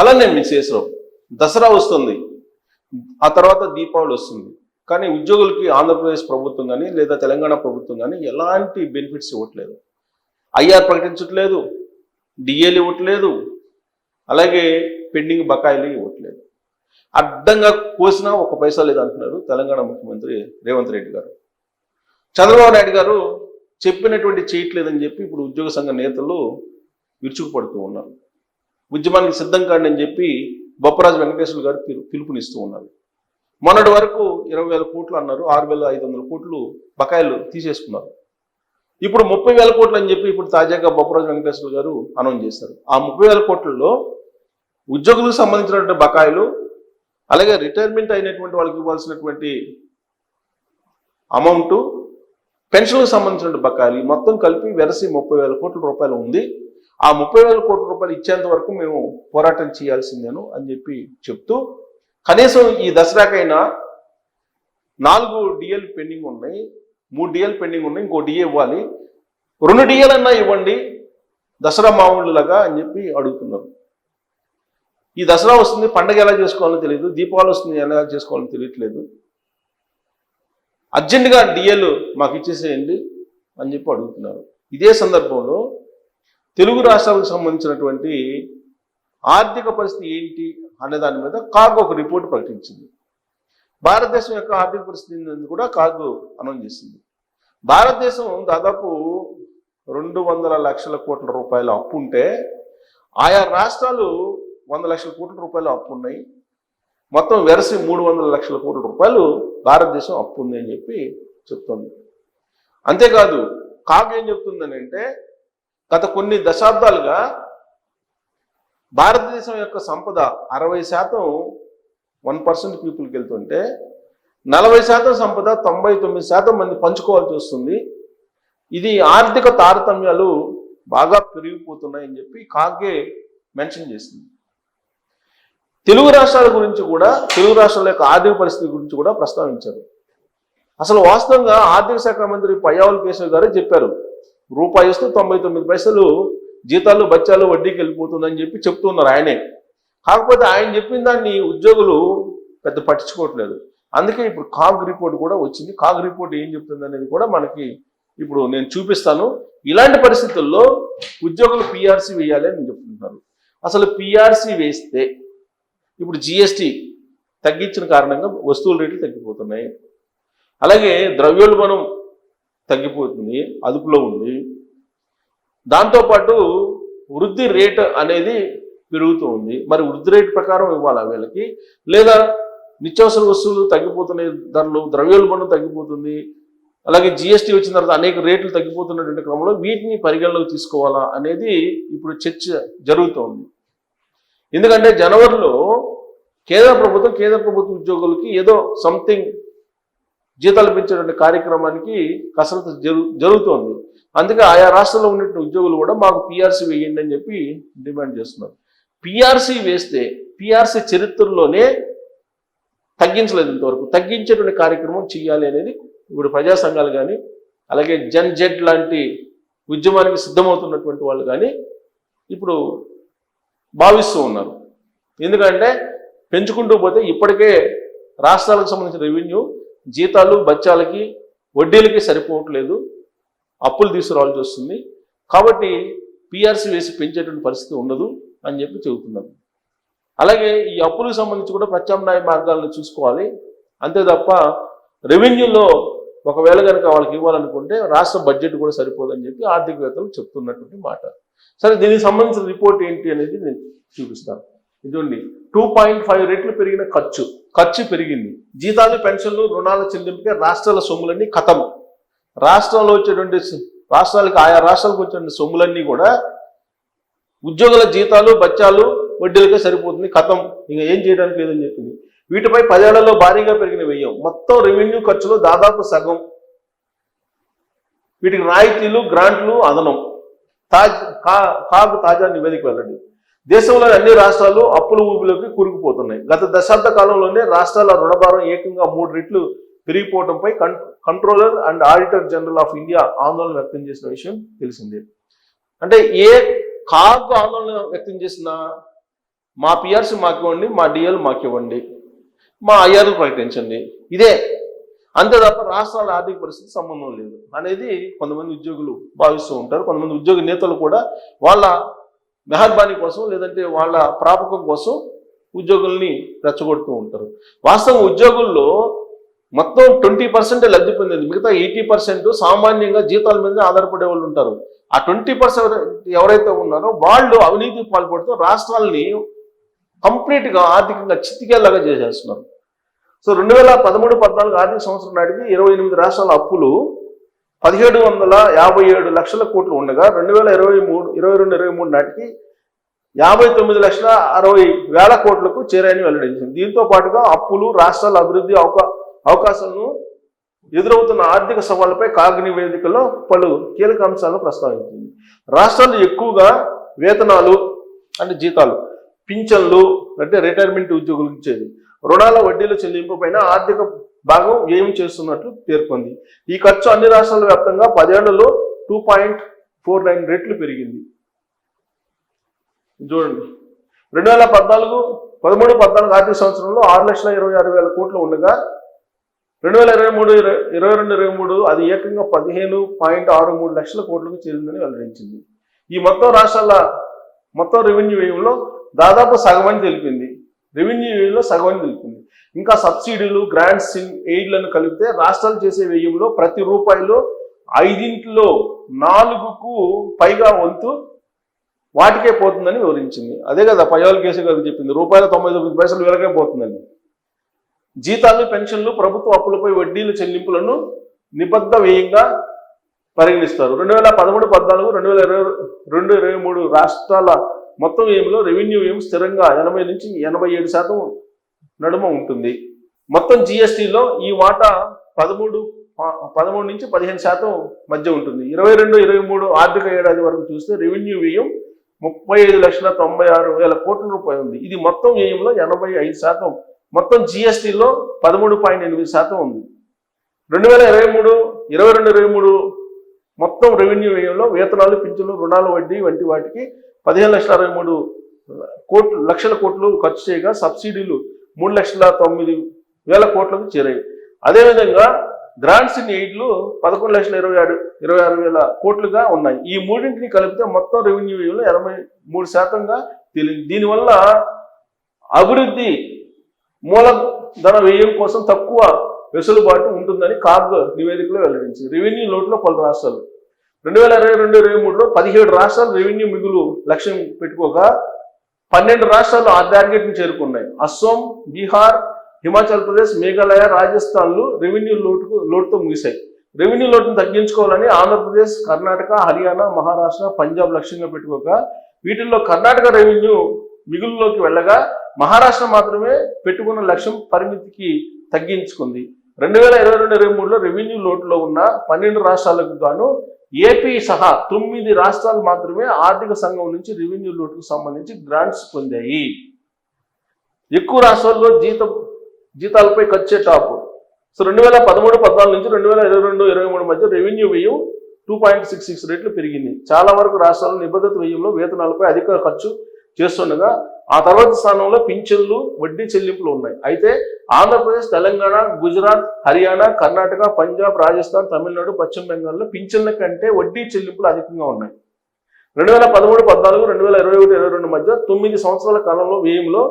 అలానే మిసేసరావు దసరా వస్తుంది. ఆ తర్వాత దీపావళి వస్తుంది. కానీ ఉద్యోగులకి ఆంధ్రప్రదేశ్ ప్రభుత్వం కానీ లేదా తెలంగాణ ప్రభుత్వం కానీ ఎలాంటి బెనిఫిట్స్ ఇవ్వట్లేదు. ఐఆర్ ప్రకటించట్లేదు. డిఏలు ఇవ్వట్లేదు. అలాగే పెండింగ్ బకాయిలు ఇవ్వట్లేదు. అడ్డంగా కోసినా ఒక పైసా లేదు అంటున్నారు తెలంగాణ ముఖ్యమంత్రి రేవంత్ రెడ్డి గారు. చంద్రబాబు నాయుడు గారు చెప్పినటువంటి చేయట్లేదని చెప్పి ఇప్పుడు ఉద్యోగ సంఘ నేతలు విరుచుకుపడుతూ ఉన్నారు. ఉద్యమానికి సిద్ధం కాండి అని చెప్పి బొప్పరాజు వెంకటేశ్వర గారు పిలు- పిలుపునిస్తూ ఉన్నారు. మొన్నటి వరకు ఇరవై వేల కోట్లు అన్నారు ఆరు వేల ఐదు వందల కోట్లు బకాయిలు తీసేసుకున్నారు. ఇప్పుడు ముప్పై వేల కోట్లు అని చెప్పి ఇప్పుడు తాజాగా బొప్పరాజు వెంకటేశ్వర గారు అనౌన్స్ చేశారు. ఆ ముప్పై వేల కోట్లలో ఉద్యోగులకు సంబంధించినటువంటి బకాయిలు అలాగే రిటైర్మెంట్ అయినటువంటి వాళ్ళకి ఇవ్వాల్సినటువంటి అమౌంట్ పెన్షన్లకు సంబంధించిన బకాయిలు మొత్తం కలిపి వెరసి ముప్పై వేల కోట్ల రూపాయలు ఉంది. ఆ ముప్పై వేల కోట్ల రూపాయలు ఇచ్చేంత వరకు మేము పోరాటం చేయాల్సిందేను అని చెప్పి చెప్తూ కనీసం ఈ దసరాకైనా నాలుగు డిఎల్ పెండింగ్ ఉన్నాయి మూడు డిఎల్ పెండింగ్ ఉన్నాయి ఇంకో డిఏ ఇవ్వాలి. రెండు డిఎల్ అన్నా ఇవ్వండి దసరా మామూలులాగా అని చెప్పి అడుగుతున్నారు. ఈ దసరా వస్తుంది పండగ ఎలా చేసుకోవాలో తెలియదు దీపావళి వస్తుంది ఎలా చేసుకోవాలో తెలియట్లేదు. అర్జెంటుగా డిఎల్ మాకు ఇచ్చేసేయండి అని చెప్పి అడుగుతున్నారు. ఇదే సందర్భంలో తెలుగు రాష్ట్రాలకు సంబంధించినటువంటి ఆర్థిక పరిస్థితి ఏంటి అనే దాని మీద కాగ్ ఒక రిపోర్ట్ ప్రకటించింది. భారతదేశం యొక్క ఆర్థిక పరిస్థితి కూడా కాగ్ అనౌన్స్ చేసింది. భారతదేశం దాదాపు రెండు వందల లక్షల కోట్ల రూపాయల అప్పు ఉంటే ఆయా రాష్ట్రాలు వంద లక్షల కోట్ల రూపాయలు అప్పు ఉన్నాయి. మొత్తం వెరసి మూడు వందల లక్షల కోట్ల రూపాయలు భారతదేశం అప్పు ఉంది అని చెప్పి చెప్తుంది. అంతేకాదు కాగ్ ఏం చెప్తుందని అంటే గత కొన్ని దశాబ్దాలుగా భారతదేశం యొక్క సంపద అరవై శాతం వన్ పర్సెంట్ పీపుల్కి వెళ్తుంటే నలభై శాతం సంపద తొంభై తొమ్మిది శాతం మంది పంచుకోవాల్సి వస్తుంది. ఇది ఆర్థిక తారతమ్యాలు బాగా పెరిగిపోతున్నాయని చెప్పి కాగే మెన్షన్ చేసింది. తెలుగు రాష్ట్రాల గురించి కూడా తెలుగు రాష్ట్రాల యొక్క ఆర్థిక పరిస్థితి గురించి కూడా ప్రస్తావించారు. అసలు వాస్తవంగా ఆర్థిక శాఖ మంత్రి పయ్యావుల కేశవ్ గారే చెప్పారు. రూపాయి ఇస్తూ తొంభై తొమ్మిది పైసలు జీతాలు బచ్చాలు వడ్డీకి వెళ్ళిపోతుందని చెప్పి చెప్తున్నారు ఆయనే. కాకపోతే ఆయన చెప్పిన దాన్ని ఉద్యోగులు పెద్ద పట్టించుకోవట్లేదు. అందుకే ఇప్పుడు కాగ్ రిపోర్ట్ కూడా వచ్చింది. కాగ్ రిపోర్ట్ ఏం చెప్తుంది అనేది కూడా మనకి ఇప్పుడు నేను చూపిస్తాను. ఇలాంటి పరిస్థితుల్లో ఉద్యోగులు పిఆర్సీ వేయాలి అని చెప్తున్నారు. అసలు పిఆర్సీ వేస్తే ఇప్పుడు జిఎస్టి తగ్గించిన కారణంగా వస్తువుల రేట్లు తగ్గిపోతున్నాయి. అలాగే ద్రవ్యోల్బణం తగ్గిపోతుంది అదుపులో ఉంది. దాంతోపాటు వృద్ధి రేట్ అనేది పెరుగుతూ ఉంది. మరి వృద్ధి రేటు ప్రకారం ఇవ్వాలా వీళ్ళకి? లేదా నిత్యావసర వస్తువులు తగ్గిపోతున్నాయి ధరలు ద్రవ్యోల్బణం తగ్గిపోతుంది అలాగే జిఎస్టీ వచ్చిన తర్వాత అనేక రేట్లు తగ్గిపోతున్నటువంటి క్రమంలో వీటిని పరిగణలోకి తీసుకోవాలా అనేది ఇప్పుడు చర్చ జరుగుతోంది. ఎందుకంటే జనవరిలో కేంద్ర ప్రభుత్వం కేంద్ర ప్రభుత్వ ఉద్యోగులకి ఏదో సంథింగ్ జీతాలు పెంచేటువంటి కార్యక్రమానికి కసరత్తు జరు జరుగుతోంది. అందుకే ఆయా రాష్ట్రంలో ఉన్నటువంటి ఉద్యోగులు కూడా మాకు పిఆర్సీ వేయండి అని చెప్పి డిమాండ్ చేస్తున్నారు. పిఆర్సీ వేస్తే పిఆర్సీ చరిత్రలోనే తగ్గించలేదు ఇంతవరకు. తగ్గించేటువంటి కార్యక్రమం చేయాలి అనేది ఇప్పుడు ప్రజా సంఘాలు కానీ అలాగే జన్ జెడ్ లాంటి ఉద్యమానికి సిద్ధమవుతున్నటువంటి వాళ్ళు కానీ ఇప్పుడు భావిస్తూ ఉన్నారు. ఎందుకంటే పెంచుకుంటూ పోతే ఇప్పటికే రాష్ట్రాలకు సంబంధించిన రెవెన్యూ జీతాలు బచ్చాలకి వడ్డీలకి సరిపోవట్లేదు. అప్పులు తీసుకురావాల్సి వస్తుంది. కాబట్టి పిఆర్సీ వేసి పెంచేటువంటి పరిస్థితి ఉండదు అని చెప్పి చెబుతున్నారు అలాగే ఈ అప్పులకు సంబంధించి కూడా ప్రత్యామ్నాయ మార్గాలను చూసుకోవాలి. అంతే తప్ప రెవెన్యూలో ఒకవేళ కనుక వాళ్ళకి ఇవ్వాలనుకుంటే రాష్ట్ర బడ్జెట్ కూడా సరిపోదని చెప్పి ఆర్థికవేత్తలు చెప్తున్నటువంటి మాట. సరే దీనికి సంబంధించిన రిపోర్ట్ ఏంటి అనేది నేను చూపిస్తాను. ఇదండి టూ పాయింట్ ఫైవ్ రెట్లు పెరిగిన ఖర్చు. ఖర్చు పెరిగింది. జీతాలు పెన్షన్లు రుణాల చెల్లింపుకే రాష్ట్రాల సొమ్ములన్నీ ఖతం రాష్ట్రంలో వచ్చేటువంటి రాష్ట్రాలకు ఆయా రాష్ట్రాలకు వచ్చేటువంటి సొమ్ములన్నీ కూడా ఉద్యోగుల జీతాలు బచ్చాలు వడ్డీలకే సరిపోతుంది కథం. ఇంకా ఏం చేయడానికి లేదని చెప్పింది. వీటిపై పదేళ్ళలో భారీగా పెరిగిన వ్యయం. మొత్తం రెవెన్యూ ఖర్చులో దాదాపు సగం. వీటికి రాయితీలు గ్రాంట్లు అదనం. తాజ్ కా- కాగ్ తాజా నివేదిక వెళ్ళండి దేశంలోని అన్ని రాష్ట్రాలు అప్పుల ఊపిలోకి కూరుకుపోతున్నాయి. గత దశాబ్ద కాలంలోనే రాష్ట్రాల రుణభారం ఏకంగా మూడు రెట్లు పెరిగిపోవడంపై com controller and auditor general of India ఆందోళన వ్యక్తం చేసిన విషయం తెలిసిందే. అంటే ఏ కాకు ఆందోళన వ్యక్తం చేసిన మా పిఆర్సి మాకు ఇవ్వండి మా డిఎల్ మాకు ఇవ్వండి మా ఐఆర్లు ప్రకటించండి. ఇదే. అంతే తప్ప రాష్ట్రాల ఆర్థిక పరిస్థితి సంబంధం లేదు. అనేది కొంతమంది ఉద్యోగులు భావిస్తూ ఉంటారు. కొంతమంది ఉద్యోగ నేతలు కూడా వాళ్ళ మెహర్బానీ కోసం లేదంటే వాళ్ళ ప్రాపకం కోసం ఉద్యోగుల్ని రెచ్చగొడుతూ ఉంటారు. వాస్తవం ఉద్యోగుల్లో మొత్తం ట్వంటీ పర్సెంటే లబ్ధి పొందింది. మిగతా ఎయిటీ పర్సెంట్ సామాన్యంగా జీతాల మీద ఆధారపడే వాళ్ళు ఉంటారు. ఆ ట్వంటీ పర్సెంట్ ఎవరైతే ఉన్నారో వాళ్ళు అవినీతికి పాల్పడుతూ రాష్ట్రాలని కంప్లీట్గా ఆర్థికంగా చిత్తికేలాగా చేసేస్తున్నారు. సో రెండు వేల పదమూడు పద్నాలుగు ఆర్థిక సంవత్సరం నాటికి ఇరవై ఎనిమిది రాష్ట్రాల అప్పులు పదిహేడు వందల యాభై ఏడు లక్షల కోట్లు ఉండగా రెండు వేల ఇరవై మూడు ఇరవై రెండు ఇరవై మూడు నాటికి యాభై తొమ్మిది లక్షల అరవై వేల కోట్లకు చేరాయని వెల్లడించింది. దీంతో పాటుగా అప్పులు రాష్ట్రాల అభివృద్ధి అవకా అవకాశాలను ఎదురవుతున్న ఆర్థిక సవాళ్ళపై కాగ్ నివేదికలో పలు కీలక అంశాలను ప్రస్తావించింది. రాష్ట్రాలు ఎక్కువగా వేతనాలు అంటే జీతాలు పింఛన్లు అంటే రిటైర్మెంట్ ఉద్యోగులకు ఇచ్చేది. రుణాల వడ్డీల చెల్లింపు పైన ఆర్థిక భాగం ఏం చేస్తున్నట్లు పేర్కొంది. ఈ ఖర్చు అన్ని రాష్ట్రాల వ్యాప్తంగా పదేళ్ళలో టూ పాయింట్ ఫోర్ నైన్ రెట్లు పెరిగింది. చూడండి. రెండు వేల పద్నాలుగు పదమూడు పద్నాలుగు ఆర్థిక సంవత్సరంలో ఆరు లక్షల ఇరవై ఆరు వేల కోట్లు ఉండగా రెండు వేల ఇరవై మూడు ఇరవై రెండు ఇరవై మూడు అది ఏకంగా పదిహేను పాయింట్ ఆరు మూడు లక్షల కోట్లకు చేరిందని వెల్లడించింది. ఈ మొత్తం రాష్ట్రాల మొత్తం రెవెన్యూ వ్యయంలో దాదాపు సగమని తెలిపింది. రెవెన్యూ వ్యయంలో సగమని తెలిపింది. ఇంకా సబ్సిడీలు గ్రాంట్స్ ఎయిడ్లను కలిపితే రాష్ట్రాలు చేసే వ్యయంలో ప్రతి రూపాయిలో ఐదింట్లో నాలుగుకు పైగా వంతు వాటికే పోతుందని వివరించింది. అదే కదా పయ్యాల కేసు గారు చెప్పింది రూపాయల తొంభై తొమ్మిది పైసలు వీళ్ళకే పోతుందని. జీతాలు పెన్షన్లు ప్రభుత్వ అప్పులపై వడ్డీలు చెల్లింపులను నిబద్ధ వ్యయంగా పరిగణిస్తారు. రెండు వేల పదమూడు పద్నాలుగు రెండు వేల ఇరవై రెండు ఇరవై మూడు రాష్ట్రాల మొత్తం వ్యయంలో రెవెన్యూ వ్యయం స్థిరంగా ఎనభై నుంచి ఎనభై ఏడు శాతం నడుమ ఉంటుంది. మొత్తం జిఎస్టిలో ఈ వాటా పదమూడు పదమూడు నుంచి పదిహేను శాతం మధ్య ఉంటుంది. ఇరవై రెండు ఇరవై మూడు ఆర్థిక ఏడాది వరకు చూస్తే రెవెన్యూ వ్యయం ముప్పై ఐదు లక్షల తొంభై ఆరు వేల కోట్ల రూపాయలు ఉంది. ఇది మొత్తం వ్యయంలో ఎనభై ఐదు శాతం. మొత్తం జిఎస్టీలో పదమూడు పాయింట్ ఎనిమిది శాతం ఉంది. రెండు వేల ఇరవై మూడు ఇరవై రెండు ఇరవై మూడు మొత్తం రెవెన్యూ వ్యయంలో వేతనాలు పింఛన్లు రుణాల వడ్డీ వంటి వాటికి పదిహేను లక్షల అరవై మూడు కోట్లు లక్షల కోట్లు ఖర్చు చేయగా సబ్సిడీలు మూడు లక్షల తొమ్మిది వేల కోట్లకు చేరాయి. అదేవిధంగా గ్రాంట్స్ ఇన్ ఎయిడ్లు పదకొండు లక్షల ఇరవై ఆరు ఇరవై ఆరు వేల కోట్లుగా ఉన్నాయి. ఈ మూడింటిని కలిపితే మొత్తం రెవెన్యూ ఎనభై మూడు శాతంగా తేలింది. దీనివల్ల అభివృద్ధి మూలధన వ్యయం కోసం తక్కువ వెసులుబాటు ఉంటుందని కాగ్ నివేదికలో వెల్లడించింది. రెవెన్యూ లోటులో పలు రాష్ట్రాలు. రెండు వేల ఇరవై రెండు ఇరవై మూడులో పదిహేడు రాష్ట్రాలు రెవెన్యూ మిగులు లక్ష్యం పెట్టుకోగా పన్నెండు రాష్ట్రాలు ఆ టార్గెట్ని చేరుకున్నాయి. అస్సోం బీహార్ హిమాచల్ ప్రదేశ్ మేఘాలయ రాజస్థాన్లు రెవెన్యూ లోటుకు లోటుతో ముగిశాయి. రెవెన్యూ లోటును తగ్గించుకోవాలని ఆంధ్రప్రదేశ్ కర్ణాటక హర్యానా మహారాష్ట్ర పంజాబ్ లక్ష్యంగా పెట్టుకోగా వీటిల్లో కర్ణాటక రెవెన్యూ మిగులులోకి వెళ్ళగా మహారాష్ట్ర మాత్రమే పెట్టుకున్న లక్ష్యం పరిమితికి తగ్గించుకుంది. రెండు వేల ఇరవై రెండు ఇరవై మూడులో రెవెన్యూ లోటులో ఉన్న పన్నెండు రాష్ట్రాలకు గాను ఏపీ సహా తొమ్మిది రాష్ట్రాలు మాత్రమే ఆర్థిక సంఘం నుంచి రెవెన్యూ లోటుకు సంబంధించి గ్రాంట్స్ పొందాయి. ఎక్కువ రాష్ట్రాల్లో జీతం జీతాలపై ఖర్చే టాప్. సో రెండు వేల పదమూడు పద్నాలుగు నుంచి రెండు వేల ఇరవై రెండు ఇరవై మూడు మధ్య రెవెన్యూ వ్యయం టూ పాయింట్ సిక్స్ సిక్స్ రేట్లు పెరిగింది. చాలా వరకు రాష్ట్రాలు నిబద్ధత వ్యయంలో వేతనాలపై అధిక ఖర్చు చేస్తుండగా ఆ తర్వాత స్థానంలో పింఛన్లు వడ్డీ చెల్లింపులు ఉన్నాయి. అయితే ఆంధ్రప్రదేశ్ తెలంగాణ గుజరాత్ హర్యానా కర్ణాటక పంజాబ్ రాజస్థాన్ తమిళనాడు పశ్చిమ బెంగాల్లో పింఛన్ల కంటే వడ్డీ చెల్లింపులు అధికంగా ఉన్నాయి. రెండు వేల పదమూడు పద్నాలుగు రెండు వేల ఇరవై ఒకటి ఇరవై రెండు మధ్య తొమ్మిది సంవత్సరాల కాలంలో వ్యయంలో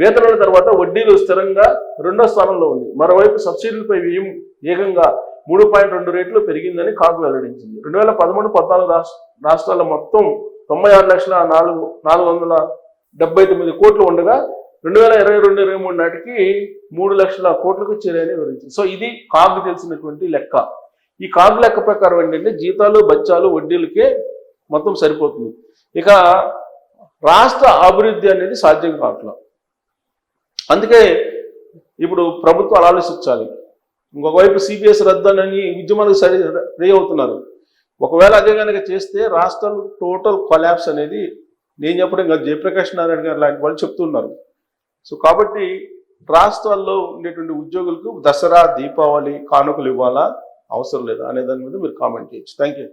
వేతనాల తర్వాత వడ్డీలు స్థిరంగా రెండో స్థానంలో ఉంది. మరోవైపు సబ్సిడీలపై వ్యయం ఏకంగా మూడు పాయింట్ రెండు రేట్లు పెరిగిందని కాకు వెల్లడించింది. రెండు వేల పదమూడు పద్నాలుగు రాష్ట్ర రాష్ట్రాల మొత్తం తొంభై ఆరు లక్షల నాలుగు నాలుగు వందల డెబ్బై తొమ్మిది కోట్లు ఉండగా రెండు వేల ఇరవై రెండు ఇరవై మూడు నాటికి మూడు లక్షల కోట్లకు చేరాయని వివరించింది. సో ఇది కాగు తెలిసినటువంటి లెక్క. ఈ కాగు లెక్క ప్రకారం ఏంటంటే జీతాలు బచ్చాలు వడ్డీలకే మొత్తం సరిపోతుంది. ఇక రాష్ట్ర అభివృద్ధి అనేది సాధ్యం కావట్లా. అందుకే ఇప్పుడు ప్రభుత్వాలు ఆలోచించాలి. ఇంకొకవైపు వైపు రద్దు అని ఉద్యమాలకు సరి రెడీ అవుతున్నారు. ఒకవేళ అదే కనుక చేస్తే రాష్ట్రం టోటల్ కొలాబ్స్ అనేది నేను చెప్పడం కాదు జయప్రకాష్ నారాయణ గారు లాంటి వాళ్ళు చెప్తున్నారు. సో కాబట్టి రాష్ట్రాల్లో ఉండేటువంటి ఉద్యోగులకు దసరా దీపావళి కానుకలు ఇవ్వాలా? అవసరం లేదా? అనే దాని మీద మీరు కామెంట్ చేయొచ్చు. Thank you